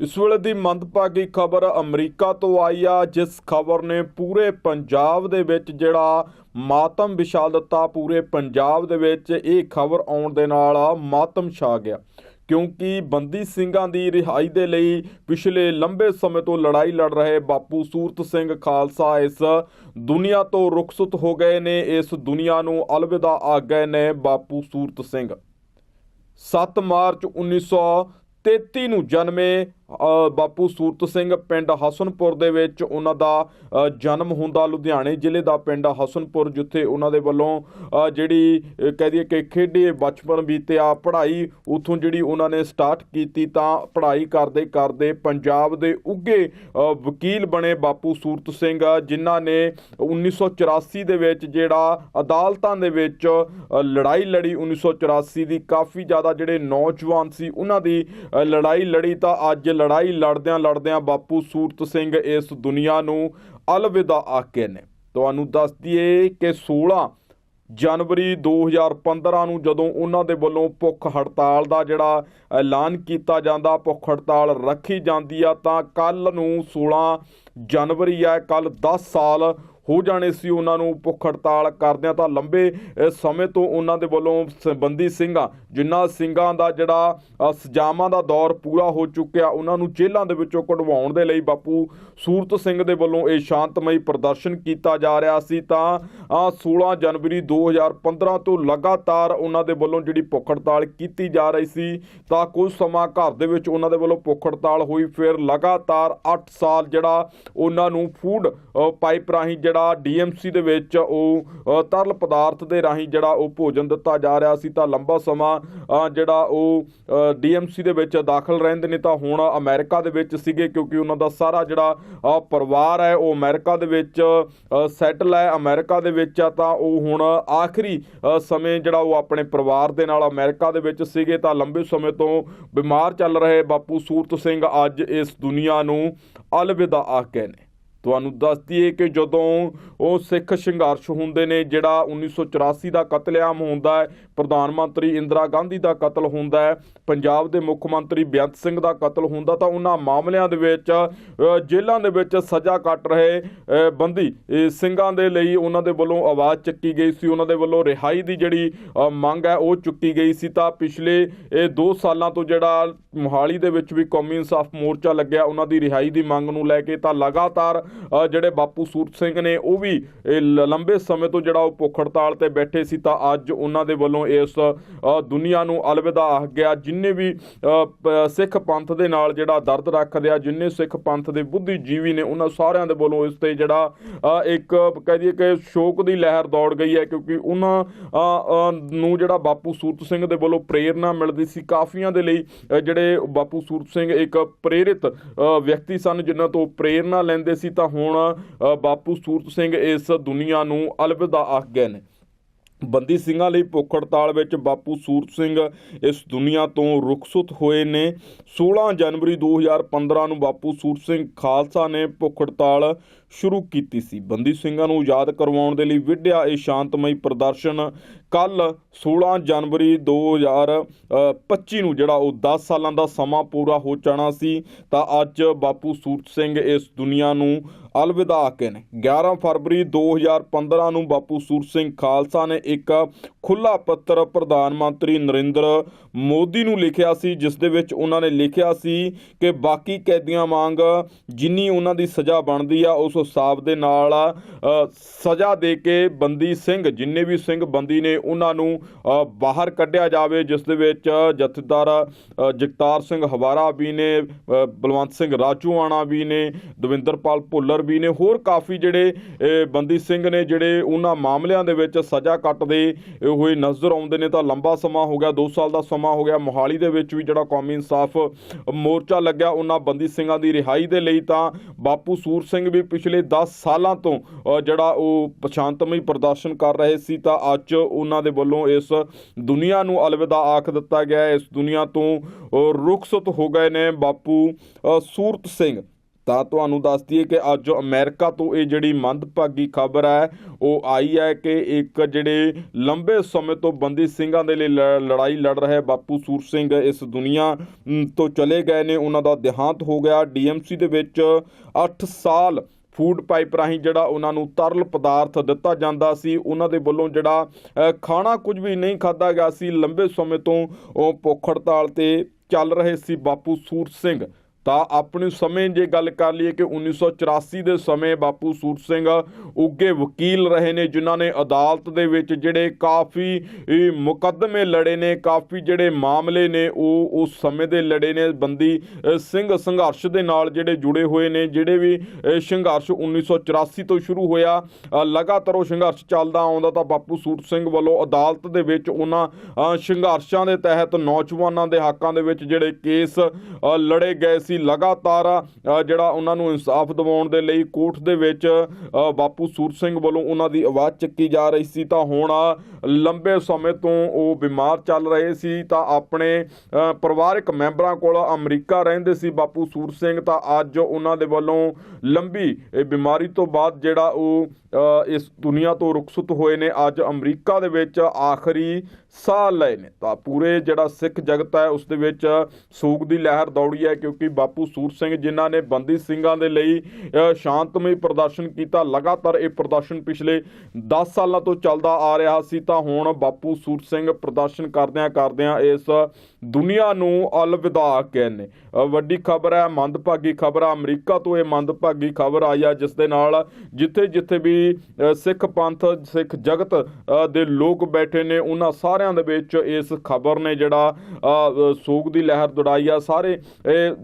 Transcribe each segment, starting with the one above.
ਇਸ ਵੇਲੇ ਦੀ ਮੰਦਭਾਗੀ ਖਬਰ ਅਮਰੀਕਾ ਤੋਂ ਆਈ ਆ, ਜਿਸ ਖਬਰ ਨੇ ਪੂਰੇ ਪੰਜਾਬ ਦੇ ਵਿੱਚ ਜਿਹੜਾ ਮਾਤਮ ਵਿਛਾ ਦਿੱਤਾ, ਪੂਰੇ ਪੰਜਾਬ ਦੇ ਵਿੱਚ ਇਹ ਖਬਰ ਆਉਣ ਦੇ ਨਾਲ ਮਾਤਮ ਛਾ ਗਿਆ। ਕਿਉਂਕਿ ਬੰਦੀ ਸਿੰਘਾਂ ਦੀ ਰਿਹਾਈ ਦੇ ਲਈ ਪਿਛਲੇ ਲੰਬੇ ਸਮੇਂ ਤੋਂ ਲੜਾਈ ਲੜ ਰਹੇ ਬਾਪੂ ਸੂਰਤ ਸਿੰਘ ਖਾਲਸਾ ਇਸ ਦੁਨੀਆ ਤੋਂ ਰੁਖਸਤ ਹੋ ਗਏ ਨੇ, ਇਸ ਦੁਨੀਆ ਨੂੰ ਅਲਵਿਦਾ ਆ ਗਏ ਨੇ ਬਾਪੂ ਸੂਰਤ ਸਿੰਘ। 7 ਮਾਰਚ 1933 ਨੂੰ ਜਨਮੇ ਬਾਪੂ ਸੂਰਤ ਸਿੰਘ ਪਿੰਡ ਹਸਨਪੁਰ ਦੇ ਵਿੱਚ ਉਹਨਾਂ ਦਾ ਜਨਮ ਹੁੰਦਾ ਲੁਧਿਆਣੇ ਜ਼ਿਲ੍ਹੇ ਦਾ ਪਿੰਡ ਹਸਨਪੁਰ, ਜਿੱਥੇ ਉਹਨਾਂ ਦੇ ਵੱਲੋਂ ਜਿਹੜੀ ਕਹਿ ਦਈਏ ਕਿ ਖੇਡੇ ਬਚਪਨ ਬੀਤਿਆ, ਪੜ੍ਹਾਈ ਉਥੋਂ ਜਿਹੜੀ ਉਹਨਾਂ ਨੇ ਸਟਾਰਟ ਕੀਤੀ ਤਾਂ ਪੜ੍ਹਾਈ ਕਰਦੇ ਕਰਦੇ ਪੰਜਾਬ ਦੇ ਉੱਗੇ ਵਕੀਲ ਬਣੇ ਬਾਪੂ ਸੂਰਤ ਸਿੰਘ, ਜਿਨ੍ਹਾਂ ਨੇ 1984 ਦੇ ਵਿੱਚ ਜਿਹੜਾ ਅਦਾਲਤਾਂ ਦੇ ਵਿੱਚ ਲੜਾਈ ਲੜੀ 1984 ਦੀ, ਕਾਫੀ ਜ਼ਿਆਦਾ ਜਿਹੜੇ ਨੌਜਵਾਨ ਸੀ ਉਹਨਾਂ ਦੀ ਲੜਾਈ ਲੜੀ ਤਾਂ ਅੱਜ ਲੜਾਈ ਲੜਦਿਆਂ ਲੜਦਿਆਂ ਬਾਪੂ ਸੂਰਤ ਸਿੰਘ ਇਸ ਦੁਨੀਆ ਨੂੰ ਅਲਵਿਦਾ ਆਕੇ ਨੇ। ਤੁਹਾਨੂੰ ਦੱਸ ਦਈਏ ਕਿ 16 ਜਨਵਰੀ 2015 ਨੂੰ ਜਦੋਂ ਉਹਨਾਂ ਦੇ ਵੱਲੋਂ ਭੁੱਖ ਹੜਤਾਲ ਦਾ ਜਿਹੜਾ ਐਲਾਨ ਕੀਤਾ ਜਾਂਦਾ, ਭੁੱਖ ਹੜਤਾਲ ਰੱਖੀ ਜਾਂਦੀ ਆ, ਤਾਂ ਕੱਲ ਨੂੰ 16 ਜਨਵਰੀ ਆ ਕੱਲ 10 ਸਾਲ ਹੋ ਜਾਣੇ ਸੀ ਉਹਨਾਂ ਨੂੰ ਭੁੱਖ ਹੜਤਾਲ ਕਰਦਿਆਂ ਤਾਂ ਲੰਬੇ ਸਮੇਂ ਤੋਂ ਉਹਨਾਂ ਦੇ ਵੱਲੋਂ ਸੰਬੰਧੀ ਸਿੰਘਾਂ ਜਿਨ੍ਹਾਂ ਸਿੰਘਾਂ ਦਾ ਜਿਹੜਾ ਸਜ਼ਾਵਾਂ ਦਾ ਦੌਰ ਪੂਰਾ ਹੋ ਚੁੱਕਿਆ ਉਹਨਾਂ ਨੂੰ ਜੇਲ੍ਹਾਂ ਦੇ ਵਿੱਚੋਂ ਕਢਵਾਉਣ ਦੇ ਲਈ ਬਾਪੂ ਸੂਰਤ ਸਿੰਘ ਦੇ ਵੱਲੋਂ ਇਹ ਸ਼ਾਂਤਮਈ ਪ੍ਰਦਰਸ਼ਨ ਕੀਤਾ ਜਾ ਰਿਹਾ ਸੀ ਤਾਂ ਅ, 16 ਜਨਵਰੀ 2015 ਤੋਂ ਲਗਾਤਾਰ ਉਹਨਾਂ ਦੇ ਵੱਲੋਂ ਜਿਹੜੀ ਭੁੱਖ ਹੜਤਾਲ ਕੀਤੀ ਜਾ ਰਹੀ ਸੀ ਤਾਂ ਕੁਝ ਸਮਾਂ ਘਰ ਦੇ ਵਿੱਚ ਉਹਨਾਂ ਦੇ ਵੱਲੋਂ ਭੁੱਖ ਹੜਤਾਲ ਹੋਈ ਫਿਰ ਲਗਾਤਾਰ 8 ਸਾਲ ਜਿਹੜਾ ਉਹਨਾਂ ਨੂੰ ਫੂਡ ਪਾਈਪ ਰਾਹੀਂ ਜਿਹੜਾ ਡੀਐਮਸੀ ਦੇ ਵਿੱਚ ਉਹ ਤਰਲ ਪਦਾਰਥ ਦੇ ਰਾਹੀਂ ਜਿਹੜਾ ਉਹ ਭੋਜਨ ਦਿੱਤਾ ਜਾ ਰਿਹਾ ਸੀ ਤਾਂ ਲੰਬਾ ਸਮਾਂ ਜਿਹੜਾ ਉਹ ਡੀਐਮਸੀ ਦੇ ਵਿੱਚ ਦਾਖਲ ਰਹਿੰਦੇ ਨੇ ਤਾਂ ਹੁਣ ਅਮਰੀਕਾ ਦੇ ਵਿੱਚ ਸੀਗੇ ਕਿਉਂਕਿ ਉਹਨਾਂ ਦਾ ਸਾਰਾ ਜਿਹੜਾ ਪਰਿਵਾਰ ਹੈ ਉਹ ਅਮਰੀਕਾ ਦੇ ਵਿੱਚ ਸੈਟਲ ਹੈ। ਅਮਰੀਕਾ ਦੇ ਵਿੱਚ ਆ ਤਾਂ ਉਹ ਹੁਣ ਆਖਰੀ ਸਮੇਂ ਜਿਹੜਾ ਉਹ ਆਪਣੇ ਪਰਿਵਾਰ ਦੇ ਨਾਲ ਅਮਰੀਕਾ ਦੇ ਵਿੱਚ ਸੀਗੇ ਤਾਂ ਲੰਬੇ ਸਮੇਂ ਤੋਂ ਬਿਮਾਰ ਚੱਲ ਰਹੇ ਬਾਪੂ ਸੂਰਤ ਸਿੰਘ ਅੱਜ ਇਸ ਦੁਨੀਆ ਨੂੰ ਅਲਵਿਦਾ ਆਖੇ ਨੇ। ਤੁਹਾਨੂੰ ਦੱਸ ਦਈਏ ਕਿ ਜਦੋਂ ਉਹ ਸਿੱਖ ਸੰਘਰਸ਼ ਹੁੰਦੇ ਨੇ, ਜਿਹੜਾ 1984 ਦਾ ਕਤਲੇਆਮ ਹੁੰਦਾ ਹੈ, ਪ੍ਰਧਾਨ ਮੰਤਰੀ ਇੰਦਰਾ ਗਾਂਧੀ ਦਾ ਕਤਲ ਹੁੰਦਾ ਹੈ, ਪੰਜਾਬ ਦੇ ਮੁੱਖ ਮੰਤਰੀ ਬੇਅੰਤ ਸਿੰਘ ਦਾ ਕਤਲ ਹੁੰਦਾ, ਤਾਂ ਉਹਨਾਂ ਮਾਮਲਿਆਂ ਦੇ ਵਿੱਚ ਜੇਲ੍ਹਾਂ ਦੇ ਵਿੱਚ ਸਜ਼ਾ ਕੱਟ ਰਹੇ ਬੰਦੀ ਸਿੰਘਾਂ ਦੇ ਲਈ ਉਹਨਾਂ ਦੇ ਵੱਲੋਂ ਆਵਾਜ਼ ਚੱਕੀ ਗਈ ਸੀ, ਉਹਨਾਂ ਦੇ ਵੱਲੋਂ ਰਿਹਾਈ ਦੀ ਜਿਹੜੀ ਮੰਗ ਹੈ, ਉਹ ਚੁੱਕੀ ਗਈ ਸੀ। ਤਾਂ ਪਿਛਲੇ, ਇਹ 2 ਸਾਲਾਂ ਤੋਂ ਜਿਹੜਾ ਮੋਹਾਲੀ ਦੇ ਵਿੱਚ ਵੀ ਕੌਮੀ ਇਨਸਾਫ ਮੋਰਚਾ ਲੱਗਿਆ, ਉਹਨਾਂ ਦੀ ਰਿਹਾਈ ਦੀ ਮੰਗ ਨੂੰ ਲੈ ਕੇ ਤਾਂ ਲਗਾਤਾਰ ਜਿਹੜੇ ਬਾਪੂ ਸੂਰਤ ਸਿੰਘ ਨੇ ਉਹ ਵੀ, ਇਹ ਲ- ਲੰਬੇ ਸਮੇਂ ਤੋਂ ਜਿਹੜਾ ਉਹ ਭੁੱਖ ਹੜਤਾਲ ਤੇ ਬੈਠੇ ਸੀ, ਤਾਂ ਅੱਜ ਉਹਨਾਂ ਦੇ ਵੱਲੋਂ ਇਸ ਦੁਨੀਆ ਨੂੰ ਅਲਵਿਦਾ ਆਖ ਗਿਆ। ਜਿੰਨੇ ਵੀ ਸਿੱਖ ਪੰਥ ਦੇ ਨਾਲ ਜਿਹੜਾ ਦਰਦ ਰੱਖਦੇ ਆ, ਜਿੰਨੇ ਸਿੱਖ ਪੰਥ ਦੇ ਬੁੱਧੀਜੀਵੀ ਨੇ, ਉਹਨਾਂ ਸਾਰਿਆਂ ਦੇ ਵੱਲੋਂ ਇਸ ਤੇ ਜਿਹੜਾ ਇੱਕ ਕਹਿ ਦਈਏ ਕਿ ਸ਼ੋਕ ਦੀ ਲਹਿਰ ਦੌੜ ਗਈ ਹੈ, ਕਿਉਂਕਿ ਉਹਨਾਂ ਨੂੰ ਜਿਹੜਾ ਬਾਪੂ ਸੂਰਤ ਸਿੰਘ ਦੇ ਵੱਲੋਂ ਪ੍ਰੇਰਣਾ ਮਿਲਦੀ ਸੀ, ਕਾਫੀਆਂ ਦੇ ਲਈ ਜਿਹੜੇ ਬਾਪੂ ਸੂਰਤ ਸਿੰਘ ਇੱਕ ਪ੍ਰੇਰਿਤ ਵਿਅਕਤੀ ਸਨ, ਜਿਨ੍ਹਾਂ ਤੋਂ ਪ੍ਰੇਰਣਾ ਲੈਂਦੇ ਸੀ ਤਾਂ ਹੁਣ ਬਾਪੂ ਸੂਰਤ ਸਿੰਘ ਇਸ ਦੁਨੀਆ ਨੂੰ ਅਲਵਿਦਾ ਆਖ ਗਏ ਨੇ। ਬੰਦੀ ਸਿੰਘਾਂ ਲਈ ਭੁੱਖ ਹੜਤਾਲ ਵਿੱਚ ਬਾਪੂ ਸੂਰਤ ਸਿੰਘ ਇਸ ਦੁਨੀਆ ਤੋਂ ਰੁਖਸਤ ਹੋਏ ਨੇ। 16 ਜਨਵਰੀ 2015 ਨੂੰ ਬਾਪੂ ਸੂਰਤ ਸਿੰਘ ਖਾਲਸਾ ਨੇ ਭੁੱਖ ਹੜਤਾਲ ਸ਼ੁਰੂ ਕੀਤੀ ਸੀ। ਬੰਦੀ ਸਿੰਘਾਂ ਨੂੰ ਯਾਦ ਕਰਵਾਉਣ ਦੇ ਲਈ ਵਿੱਢਿਆ ਇਹ ਸ਼ਾਂਤਮਈ ਪ੍ਰਦਰਸ਼ਨ ਕੱਲ 16 ਜਨਵਰੀ 2025 ਨੂੰ, ਜਿਹੜਾ ਉਹ 10 ਸਾਲਾਂ ਦਾ ਸਮਾਂ ਪੂਰਾ ਹੋ ਜਾਣਾ ਸੀ, ਤਾਂ ਅੱਜ ਬਾਪੂ ਸੂਰਤ ਸਿੰਘ ਇਸ ਦੁਨੀਆ ਨੂੰ ਅਲਵਿਦਾ ਆਕੇ ਨੇ। 11 ਫਰਵਰੀ 2015 ਨੂੰ ਬਾਪੂ ਸੂਰਤ ਸਿੰਘ ਖਾਲਸਾ ਨੇ ਇੱਕ ਖੁੱਲਾ ਪੱਤਰ ਪ੍ਰਧਾਨ ਮੰਤਰੀ ਨਰਿੰਦਰ ਮੋਦੀ ਨੂੰ ਲਿਖਿਆ ਸੀ, ਜਿਸ ਦੇ ਵਿੱਚ ਉਹਨਾਂ ਨੇ ਲਿਖਿਆ ਸੀ ਕਿ ਬਾਕੀ ਕੈਦੀਆਂ ਵਾਂਗ ਜਿੰਨੀ ਉਹਨਾਂ ਦੀ ਸਜ਼ਾ ਬਣਦੀ ਆ, ਉਸ ਹਿਸਾਬ ਦੇ ਨਾਲ ਸਜ਼ਾ ਦੇ ਕੇ ਬੰਦੀ ਸਿੰਘ, ਜਿੰਨੇ ਵੀ ਸਿੰਘ ਬੰਦੀ ਨੇ, ਉਹਨਾਂ ਨੂੰ ਬਾਹਰ ਕੱਢਿਆ ਜਾਵੇ, ਜਿਸ ਦੇ ਵਿੱਚ ਜਥੇਦਾਰ ਜਗਤਾਰ ਸਿੰਘ ਹਵਾਰਾ ਵੀ ਨੇ ਬਲਵੰਤ ਸਿੰਘ ਰਾਜੂਆਣਾ ਵੀ ਨੇ, ਦਵਿੰਦਰਪਾਲ ਭੁੱਲਰ ਵੀ ਨੇ, ਹੋਰ ਕਾਫੀ ਜਿਹੜੇ ਬੰਦੀ ਸਿੰਘ ਨੇ ਜਿਹੜੇ ਉਹਨਾਂ ਮਾਮਲਿਆਂ ਦੇ ਵਿੱਚ ਸਜ਼ਾ ਕੱਟਦੇ ਹੋਏ ਨਜ਼ਰ ਆਉਂਦੇ ਨੇ ਤਾਂ ਲੰਬਾ ਸਮਾਂ ਹੋ ਗਿਆ 2 ਸਾਲ ਦਾ ਸਮਾਂ ਹੋ ਗਿਆ। ਮੋਹਾਲੀ ਦੇ ਵਿੱਚ ਵੀ ਜਿਹੜਾ ਕੌਮੀ ਇਨਸਾਫ ਮੋਰਚਾ ਲੱਗਿਆ, ਉਹਨਾਂ ਬੰਦੀ ਸਿੰਘਾਂ ਦੀ ਰਿਹਾਈ ਦੇ ਲਈ ਤਾਂ ਬਾਪੂ ਸੂਰ ਸਿੰਘ ਵੀ ਪਿਛਲੇ 10 ਸਾਲਾਂ ਤੋਂ ਜਿਹੜਾ ਉਹ ਸ਼ਾਂਤਮਈ ਪ੍ਰਦਰਸ਼ਨ ਕਰ ਰਹੇ ਸੀ ਤਾਂ ਅੱਜ ਉਹਨਾਂ ਦੇ ਵੱਲੋਂ ਇਸ ਦੁਨੀਆ ਨੂੰ ਅਲਵਿਦਾ ਆਖ ਦਿੱਤਾ ਗਿਆ। ਇਸ ਦੁਨੀਆ ਤੋਂ ਰੁਖਸਤ ਹੋ ਗਏ ਨੇ ਬਾਪੂ ਸੂਰਤ ਸਿੰਘ। ਤਾਂ ਤੁਹਾਨੂੰ ਦੱਸ ਦਈਏ ਕਿ ਅੱਜ ਅਮਰੀਕਾ ਤੋਂ ਇਹ ਜਿਹੜੀ ਮੰਦਭਾਗੀ ਖਬਰ ਹੈ, ਉਹ ਆਈ ਹੈ ਕਿ ਇੱਕ ਜਿਹੜੇ ਲੰਬੇ ਸਮੇਂ ਤੋਂ ਬੰਦੀ ਸਿੰਘਾਂ ਦੇ ਲਈ ਲ- ਲੜਾਈ ਲੜ ਰਹੇ ਬਾਪੂ ਸੂਰ ਸਿੰਘ ਇਸ ਦੁਨੀਆ ਤੋਂ ਚਲੇ ਗਏ ਨੇ। ਉਹਨਾਂ ਦਾ ਦੇਹਾਂਤ ਹੋ ਗਿਆ। ਡੀਐਮਸੀ ਦੇ ਵਿੱਚ 8 ਸਾਲ ਫੂਡ ਪਾਈਪ ਰਾਹੀਂ ਜਿਹੜਾ ਉਹਨਾਂ ਨੂੰ ਤਰਲ ਪਦਾਰਥ ਦਿੱਤਾ ਜਾਂਦਾ ਸੀ। ਉਹਨਾਂ ਦੇ ਵੱਲੋਂ ਜਿਹੜਾ ਖਾਣਾ ਕੁਝ ਵੀ ਨਹੀਂ ਖਾਦਾ ਗਿਆ ਸੀ। ਲੰਬੇ ਸਮੇਂ ਤੋਂ ਉਹ ਭੁੱਖ ਹੜਤਾਲ ਤੇ ਚੱਲ ਰਹੇ ਸੀ ਬਾਪੂ ਸੂਰ ਸਿੰਘ। ਤਾਂ ਆਪਣੇ ਸਮੇਂ ਜੇ ਗੱਲ ਕਰ ਲਈਏ ਕਿ 1984 ਦੇ ਸਮੇਂ ਬਾਪੂ ਸੂਰ ਸਿੰਘ ਉੱਗੇ ਵਕੀਲ ਰਹੇ ਨੇ ਜਿਨ੍ਹਾਂ ਨੇ ਅਦਾਲਤ ਦੇ ਵਿੱਚ ਜਿਹੜੇ ਕਾਫੀ ਮੁਕੱਦਮੇ ਲੜੇ ਨੇ ਕਾਫੀ ਜਿਹੜੇ ਮਾਮਲੇ ਨੇ ਉਹ ਉਸ ਸਮੇਂ ਦੇ ਲੜੇ ਨੇ। ਬੰਦੀ ਸਿੰਘ ਸੰਘਰਸ਼ ਦੇ ਨਾਲ ਜਿਹੜੇ ਜੁੜੇ ਹੋਏ ਨੇ ਜਿਹੜੇ ਵੀ ਅ, ਸੰਘਰਸ਼ 1984 ਤੋਂ ਸ਼ੁਰੂ ਹੋਇਆ ਲਗਾਤਾਰ ਉਹ ਸੰਘਰਸ਼ ਚੱਲਦਾ ਆਉਂਦਾ ਤਾਂ ਬਾਪੂ ਸੂਰ ਸਿੰਘ ਵੱਲੋਂ ਅਦਾਲਤ ਦੇ ਵਿੱਚ ਉਹਨਾਂ ਸੰਘਰਸ਼ਾਂ ਦੇ ਤਹਿਤ ਨੌਜਵਾਨਾਂ ਦੇ ਹੱਕਾਂ ਦੇ ਵਿੱਚ ਜਿਹੜੇ ਕੇਸ ਲੜੇ ਗਏ ਸੀ। ਲਗਾਤਾਰ ਜਿਹੜਾ ਉਹਨਾਂ ਨੂੰ ਇਨਸਾਫ ਦਿਵਾਉਣ ਦੇ ਲਈ ਕੋਰਟ ਦੇ ਵਿੱਚ ਬਾਪੂ ਸੂਰ ਸਿੰਘ ਵੱਲੋਂ ਉਹਨਾਂ ਦੀ ਆਵਾਜ਼ ਚੱਕੀ ਜਾ ਰਹੀ ਸੀ, ਤਾਂ ਹੁਣ ਲੰਬੇ ਸਮੇਂ ਤੋਂ ਉਹ ਬਿਮਾਰ ਚੱਲ ਰਹੇ ਸੀ, ਤਾਂ ਆਪਣੇ ਪਰਿਵਾਰਕ ਮੈਂਬਰਾਂ ਕੋਲ ਅਮਰੀਕਾ ਰਹਿੰਦੇ ਸੀ ਬਾਪੂ ਸੂਰ ਸਿੰਘ, ਤਾਂ ਅੱਜ ਉਹਨਾਂ ਦੇ ਵੱਲੋਂ ਲੰਬੀ ਬਿਮਾਰੀ ਤੋਂ ਬਾਅਦ ਜਿਹੜਾ ਉਹ ਇਸ ਦੁਨੀਆ ਤੋਂ ਰੁਖਸਤ ਹੋਏ ਨੇ, ਅੱਜ ਅਮਰੀਕਾ ਦੇ ਵਿੱਚ ਆਖਰੀ ਸਾਹ ਲਏ ਨੇ। ਤਾਂ ਪੂਰੇ ਜਿਹੜਾ ਸਿੱਖ ਜਗਤ ਹੈ, ਉਸ ਦੇ ਵਿੱਚ ਸੋਗ ਦੀ ਲਹਿਰ ਦੌੜੀ ਹੈ, ਕਿਉਂਕਿ ਬਾਪੂ ਸੂਰ ਸਿੰਘ ਜਿਨ੍ਹਾਂ ਨੇ ਬੰਦੀ ਸਿੰਘਾਂ ਦੇ ਲਈ ਸ਼ਾਂਤਮਈ ਪ੍ਰਦਰਸ਼ਨ ਕੀਤਾ। ਲਗਾਤਾਰ ਇਹ ਪ੍ਰਦਰਸ਼ਨ ਪਿਛਲੇ 10 ਸਾਲਾਂ ਤੋਂ ਚੱਲਦਾ ਆ ਰਿਹਾ ਸੀ ਤਾਂ ਹੁਣ ਬਾਪੂ ਸੂਰ ਸਿੰਘ ਪ੍ਰਦਰਸ਼ਨ ਕਰਦਿਆਂ ਕਰਦਿਆਂ ਇਸ ਦੁਨੀਆ ਨੂੰ ਅਲਵਿਦਾ ਕਹਿੰਦੇ। ਨੇ ਵੱਡੀ ਖਬਰ ਹੈ, ਮੰਦਭਾਗੀ ਖਬਰ ਹੈ। ਅਮਰੀਕਾ ਤੋਂ ਇਹ ਮੰਦਭਾਗੀ ਖਬਰ ਆਈ ਆ ਜਿਸ ਦੇ ਨਾਲ ਜਿੱਥੇ ਜਿੱਥੇ ਵੀ ਸਿੱਖ ਪੰਥ, ਸਿੱਖ ਜਗਤ ਦੇ ਲੋਕ ਬੈਠੇ ਨੇ, ਉਹਨਾਂ ਸਾਰਿਆਂ ਦੇ ਵਿੱਚ ਇਸ ਖਬਰ ਨੇ ਜਿਹੜਾ ਸੋਗ ਦੀ ਲਹਿਰ ਦੌੜਾਈ ਆ। ਸਾਰੇ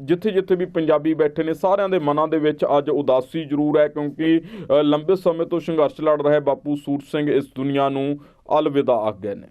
ਜਿੱਥੇ ਜਿੱਥੇ ਜਿੱਥੇ ਵੀ ਪੰਜਾਬੀ ਬੈਠੇ ਨੇ, ਸਾਰਿਆਂ ਦੇ ਮਨਾਂ ਦੇ ਵਿੱਚ ਅੱਜ ਉਦਾਸੀ ਜ਼ਰੂਰ ਹੈ, ਕਿਉਂਕਿ ਲੰਬੇ ਸਮੇਂ ਤੋਂ ਸੰਘਰਸ਼ ਲੜ ਰਹੇ ਬਾਪੂ ਸੂਰ ਸਿੰਘ ਇਸ ਦੁਨੀਆ ਨੂੰ ਅਲਵਿਦਾ ਆਖ ਗਏ ਨੇ।